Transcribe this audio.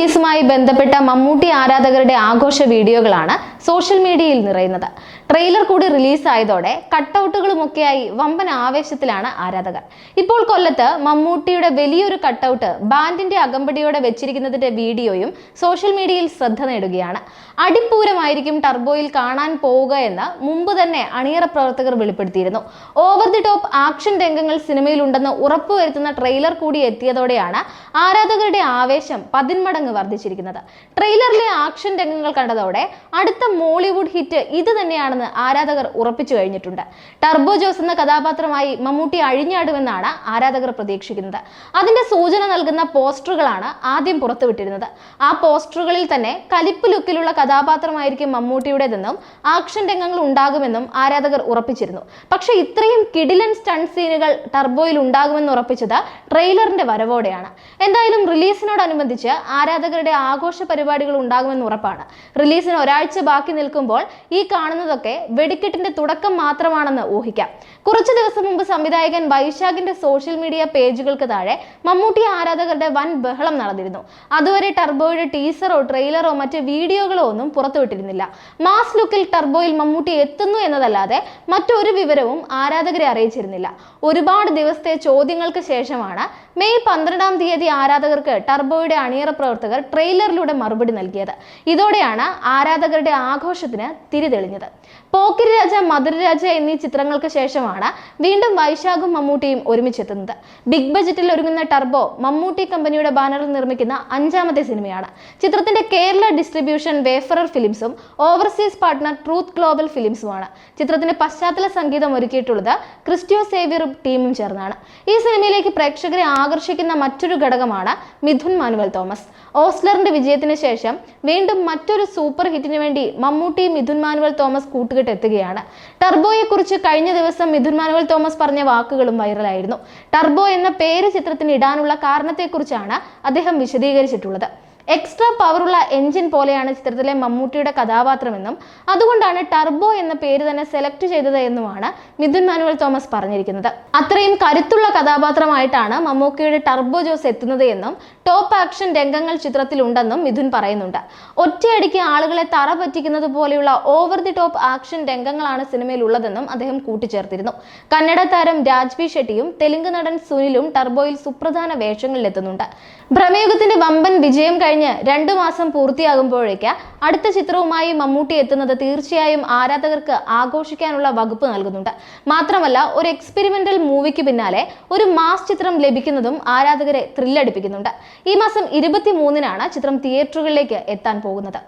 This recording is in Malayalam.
റിലീസുമായി ബന്ധപ്പെട്ട മമ്മൂട്ടി ആരാധകരുടെ ആഘോഷ വീഡിയോകളാണ് സോഷ്യൽ മീഡിയയിൽ നിറയുന്നത്. ട്രെയിലർ കൂടി റിലീസായതോടെ കട്ടൗട്ടുകളുമൊക്കെയായി വമ്പൻ ആവേശത്തിലാണ് ആരാധകർ. ഇപ്പോൾ കൊല്ലത്ത് മമ്മൂട്ടിയുടെ വലിയൊരു കട്ടൗട്ട് ബാൻഡിന്റെ അകമ്പടിയോടെ വെച്ചിരിക്കുന്നതിന്റെ വീഡിയോയും സോഷ്യൽ മീഡിയയിൽ ശ്രദ്ധ നേടുകയാണ്. അടിപ്പൂരമായിരിക്കും ടർബോയിൽ കാണാൻ പോവുക എന്ന് മുമ്പ് തന്നെ അണിയറ പ്രവർത്തകർ വെളിപ്പെടുത്തിയിരുന്നു. ഓവർ ദി ടോപ്പ് ആക്ഷൻ രംഗങ്ങൾ സിനിമയിലുണ്ടെന്ന് ഉറപ്പുവരുത്തുന്ന ട്രെയിലർ കൂടി എത്തിയതോടെയാണ് ആരാധകരുടെ ആവേശം പതിന്മടങ്ങ് വർദ്ധിച്ചിരിക്കുന്നത്. ട്രെയിലറിലെ ആക്ഷൻ രംഗങ്ങൾ കണ്ടതോടെ അടുത്ത മോളിവുഡ് ഹിറ്റ് ഇത് തന്നെയാണെന്ന് ആരാധകർ ഉറപ്പിച്ചു കഴിഞ്ഞിട്ടുണ്ട്. ടർബോ ജോസ് എന്ന കഥാപാത്രമായി മമ്മൂട്ടി അഴിഞ്ഞാടുമെന്നാണ് ആരാധകർ പ്രതീക്ഷിക്കുന്നത്. അതിന്റെ സൂചന നൽകുന്ന പോസ്റ്ററുകളാണ് ആദ്യം പുറത്തുവിട്ടിരുന്നത്. ആ പോസ്റ്ററുകളിൽ തന്നെ കലിപ്പ് ലുക്കിലുള്ള കഥാപാത്രമായിരിക്കും മമ്മൂട്ടിയുടേതെന്നും ആക്ഷൻ രംഗങ്ങൾ ഉണ്ടാകുമെന്നും ആരാധകർ ഉറപ്പിച്ചിരുന്നു. പക്ഷേ ഇത്രയും കിടിലൻ സ്റ്റൺ സീനുകൾ ടർബോയിൽ ഉണ്ടാകുമെന്ന് ഉറപ്പിച്ചത് ട്രെയിലറിന്റെ വരവോടെയാണ്. എന്തായാലും റിലീസിനോടനുബന്ധിച്ച് ആരാധകരുടെ ആഘോഷ പരിപാടികൾ ഉണ്ടാകുമെന്ന് ഉറപ്പാണ്. റിലീസിന് ഒരാഴ്ച ബാക്കി നിൽക്കുമ്പോൾ ഈ കാണുന്നതൊക്കെ വെടിക്കെട്ടിന്റെ തുടക്കം മാത്രമാണെന്ന് ഊഹിക്കാം. കുറച്ചു ദിവസം മുമ്പ് സംവിധായകൻ വൈശാഖിന്റെ സോഷ്യൽ മീഡിയ പേജുകൾക്ക് താഴെ മമ്മൂട്ടി ആരാധകരുടെ വൻ ബഹളം നടന്നിരുന്നു. അതുവരെ ടർബോയുടെ ടീസറോ ട്രെയിലറോ മറ്റ് വീഡിയോകളോ ഒന്നും പുറത്തുവിട്ടിരുന്നില്ല. മാസ് ലുക്കിൽ ടർബോയിൽ മമ്മൂട്ടി എത്തുന്നു എന്നതല്ലാതെ മറ്റൊരു വിവരവും ആരാധകരെ അറിയിച്ചിരുന്നില്ല. ഒരുപാട് ദിവസത്തെ ചോദ്യങ്ങൾക്ക് ശേഷമാണ് മെയ് പന്ത്രണ്ടാം തീയതി ആരാധകർക്ക് ടർബോയുടെ അണിയറ പ്രവർത്തകർ ട്രെയിലറിലൂടെ മറുപടി നൽകിയത്. ഇതോടെയാണ് ആരാധകരുടെ ആഘോഷത്തിന് തിരിതെളിഞ്ഞത് പോക്കിരി രാജ മധുരരാജ എന്നീ ചിത്രങ്ങൾക്ക് ശേഷമാണ് വീണ്ടും വൈശാഖും മമ്മൂട്ടിയും ഒരുമിച്ചെത്തുന്നത്. ബിഗ് ബജറ്റിൽ ഒരുങ്ങുന്ന ടർബോ മമ്മൂട്ടി കമ്പനിയുടെ ബാനറിൽ നിർമ്മിക്കുന്ന അഞ്ചാമത്തെ സിനിമയാണ്. ചിത്രത്തിന്റെ കേരള ഡിസ്ട്രിബ്യൂഷൻ വേഫറർ ഫിലിംസും ഓവർസീസ് പാർട്ണർ ട്രൂത്ത് ഗ്ലോബൽ ഫിലിംസുമാണ്. ചിത്രത്തിന്റെ പശ്ചാത്തല സംഗീതം ഒരുക്കിയിട്ടുള്ളത് ക്രിസ്റ്റ്യോ സേവ്യറും ടീമും ചേർന്നാണ്. ഈ സിനിമയിലേക്ക് പ്രേക്ഷകരെ ആകർഷിക്കുന്ന മറ്റൊരു ഘടകമാണ് മിഥുൻ മാനുവൽ തോമസ്. ഓസ്ലറിന്റെ വിജയത്തിന് ശേഷം വീണ്ടും മറ്റൊരു സൂപ്പർ ഹിറ്റിന് വേണ്ടി മമ്മൂട്ടി മിഥുൻ മാനുവൽ തോമസ് കൂട്ടുകെട്ട് എത്തുകയാണ്. ടർബോയെ കുറിച്ച് കഴിഞ്ഞ ദിവസം മിഥുൻ മാനുവൽ തോമസ് പറഞ്ഞ വാക്കുകളും വൈറലായിരുന്നു. ടർബോ എന്ന പേര് ചിത്രത്തിന് ഇടാനുള്ള കാരണത്തെക്കുറിച്ചാണ് അദ്ദേഹം വിശദീകരിച്ചിട്ടുള്ളത്. എക്സ്ട്രാ പവറുള്ള എഞ്ചിൻ പോലെയാണ് ചിത്രത്തിലെ മമ്മൂട്ടിയുടെ കഥാപാത്രമെന്നും അതുകൊണ്ടാണ് ടർബോ എന്ന പേര് തന്നെ സെലക്ട് ചെയ്തത് എന്നുമാണ് മിഥുൻ മാനുവൽ തോമസ് പറഞ്ഞിരിക്കുന്നത്. അത്രയും കരുത്തുള്ള കഥാപാത്രമായിട്ടാണ് മമ്മൂക്കയുടെ ടർബോ ജോസ് എത്തുന്നത് എന്നും ടോപ്പ് ആക്ഷൻ രംഗങ്ങൾ ചിത്രത്തിലുണ്ടെന്നും മിഥുൻ പറയുന്നുണ്ട്. ഒറ്റയടിക്ക് ആളുകളെ തറ പറ്റിക്കുന്നത് പോലെയുള്ള ഓവർ ദി ടോപ്പ് ആക്ഷൻ രംഗങ്ങളാണ് സിനിമയിൽ ഉള്ളതെന്നും അദ്ദേഹം കൂട്ടിച്ചേർത്തിരുന്നു. കന്നഡ താരം രാജ്വി ഷെട്ടിയും തെലുങ്ക് നടൻ സുനിലും ടർബോയിൽ സുപ്രധാന വേഷങ്ങളിലെത്തുന്നുണ്ട്. ഭ്രമയുഗത്തിന്റെ വമ്പൻ വിജയം കഴിഞ്ഞ് രണ്ടു മാസം പൂർത്തിയാകുമ്പോഴേക്ക് അടുത്ത ചിത്രവുമായി മമ്മൂട്ടി എത്തുന്നത് തീർച്ചയായും ആരാധകർക്ക് ആഘോഷിക്കാനുള്ള വകുപ്പ് നൽകുന്നുണ്ട്. മാത്രമല്ല ഒരു എക്സ്പെരിമെന്റൽ മൂവിക്ക് പിന്നാലെ ഒരു മാസ് ചിത്രം ലഭിക്കുന്നതും ആരാധകരെ ത്രില്ലടിപ്പിക്കുന്നുണ്ട്. ഈ മാസം ഇരുപത്തി മൂന്നിനാണ് ചിത്രം തിയേറ്ററുകളിലേക്ക് എത്താൻ പോകുന്നത്.